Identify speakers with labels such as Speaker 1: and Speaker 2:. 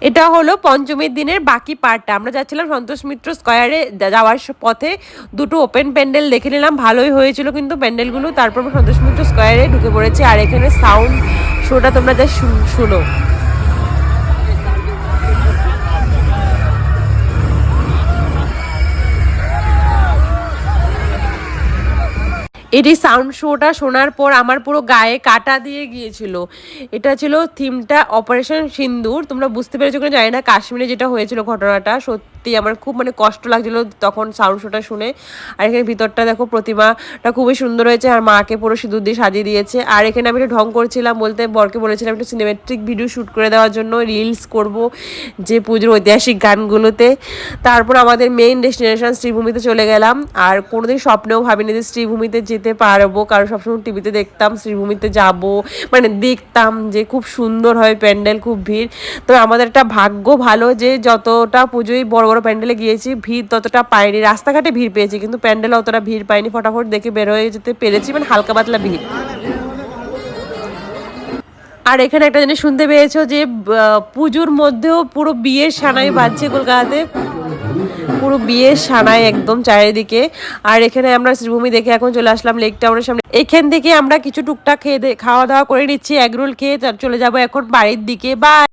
Speaker 1: এটা হলো পঞ্চমীর দিনের বাকি পার্টটা। আমরা যাচ্ছিলাম সন্তোষ মিত্র স্কোয়ারে যাওয়ার পথে। দুটো ওপেন প্যান্ডেল দেখে নিলাম, ভালোই হয়েছিল কিন্তু প্যান্ডেলগুলো। তারপর সন্তোষ মিত্র স্কোয়ারে ঢুকে পড়েছে। আর এখানে সাউন্ড শোটা তোমরা যা শুন- এটি সাউন্ড শোটা শোনার পর আমার পুরো গায়ে কাটা দিয়ে গিয়েছিল। এটা ছিল থিমটা অপারেশন সিন্দুর। তোমরা বুঝতে পেরেছ কিনা জানি না। কাশ্মীরে যেটা হয়েছিল ঘটনাটা, সত্যি আমার খুব মানে কষ্ট লাগছিল তখন সাউন্ড শোটা শুনে। আর এখানে ভিতরটা দেখো, প্রতিমাটা খুবই সুন্দর হয়েছে আর মাকে পুরো সিঁদুর দিয়ে সাজিয়ে দিয়েছে। আর এখানে আমি একটু ঢং করছিলাম বলতে, বরকে বলেছিলাম একটু সিনেমেট্রিক ভিডিও শ্যুট করে দেওয়ার জন্য রিলস করব যে পুজোর ঐতিহাসিক গানগুলোতে। তারপর আমাদের মেইন ডেস্টিনেশন শ্রীভূমিতে চলে গেলাম। আর কোনোদিন স্বপ্নেও ভাবিনি যে শ্রীভূমিতে যেতে পারব, কারণ সবসময় টিভিতে দেখতাম শ্রীভূমিতে যাব মানে দেখতাম যে খুব সুন্দর হয় প্যান্ডেল, খুব ভিড়। তো আমাদের একটা ভাগ্য ভালো যে যতটা পুজোয় বড় বড় প্যান্ডেলে গিয়েছি, ভিড় ততটা পাইনি। রাস্তাঘাটে ভিড় পেয়েছি, কিন্তু প্যান্ডেলে অতটা ভিড় পাইনি। ফটাফট দেখে বের হয়ে যেতে পেরেছি মানে হালকা পাতলা ভিড়। আর এখানে একটা জিনিস শুনতে পেয়েছ যে পুজোর মধ্যেও পুরো বিয়ের সানাই বাজছে কলকাতাতে। পুরো বিয়ের সানাই একদম চারিদিকে। আর এখানে আমরা শ্রীভূমি দেখে এখন চলে আসলাম লেক টাউনের সামনে। এখান থেকে আমরা কিছু টুকটাক খেয়ে খাওয়া দাওয়া করে নিচ্ছি এগরোল খেয়ে চলে যাব এখন বাড়ির দিকে। বা